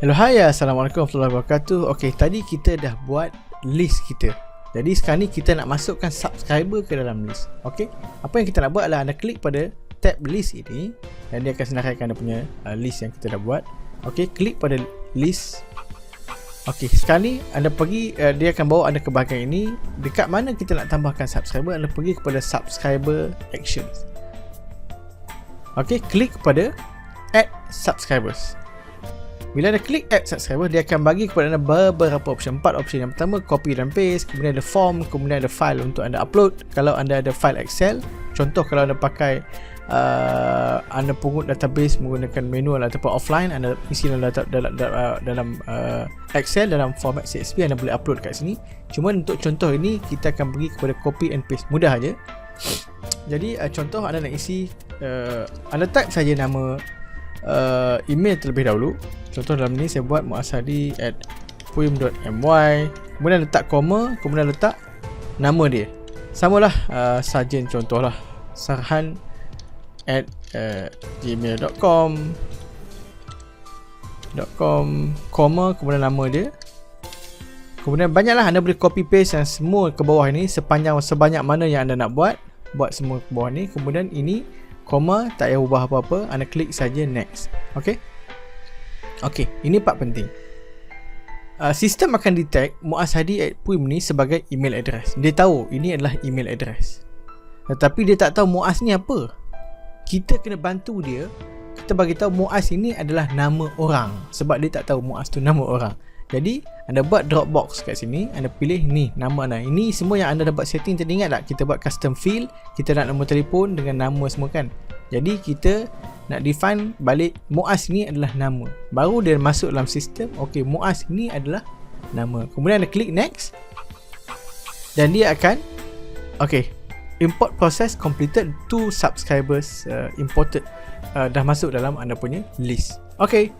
Hello hai Assalamualaikum warahmatullahi wabarakatuh. Okay tadi kita dah buat list kita. Jadi sekarang ni kita nak masukkan subscriber ke dalam list. Okay Apa yang kita nak buat adalah anda klik pada tab list ini Dan dia akan senaraikan anda punya uh, list yang kita dah buat. Okay klik pada list. Okay sekarang ni anda pergi uh, Dia akan bawa anda ke bahagian ini. Dekat mana kita nak tambahkan subscriber Anda pergi kepada subscriber actions. Okay klik kepada add subscribers bila anda klik add subscriber Dia akan bagi kepada anda beberapa option. Empat option. Yang pertama copy dan paste Kemudian ada form Kemudian ada file untuk anda upload. Kalau anda ada file Excel Contoh kalau anda pakai uh, Anda pungut database Menggunakan manual ataupun offline Anda isi dalam, data, dalam, uh, dalam uh, Excel Dalam format CSV Anda boleh upload kat sini. Cuma untuk contoh ini Kita akan pergi kepada copy and paste. Mudah aja Jadi uh, contoh anda nak isi uh, Anda type saja nama uh, email terlebih dahulu contoh dalam ni saya buat muasadi at puim.my kemudian letak koma kemudian letak nama dia. Samalah uh, sarjan contohlah. Sarhan at uh, gmail.com .com. Koma kemudian nama dia. Kemudian banyaklah anda boleh copy paste yang semua ke bawah ini sepanjang sebanyak mana yang anda nak buat. Buat semua ke bawah ni kemudian ini koma tak payah ubah apa-apa. Anda klik saja next. Ok ok ini part penting. Uh, sistem akan detect Muaz Hadi at Puim ni sebagai email address. Dia tahu ini adalah email address. Tetapi dia tak tahu Muaz ni apa. Kita kena bantu dia. Kita bagi tahu Muaz ini adalah nama orang. Sebab dia tak tahu Muaz tu nama orang. Jadi anda buat Dropbox kat sini Anda pilih ni nama anda. Ini semua yang anda dapat setting Tadi ingat tak? Kita buat custom field Kita nak nombor telefon dengan nama semua kan? Jadi kita nak define balik Muaz ni adalah nama. Baru dia masuk dalam sistem Ok Muaz ni adalah nama. Kemudian anda klik next. Dan dia akan Ok Import process completed Two subscribers uh, imported. Uh, Dah masuk dalam anda punya list. Ok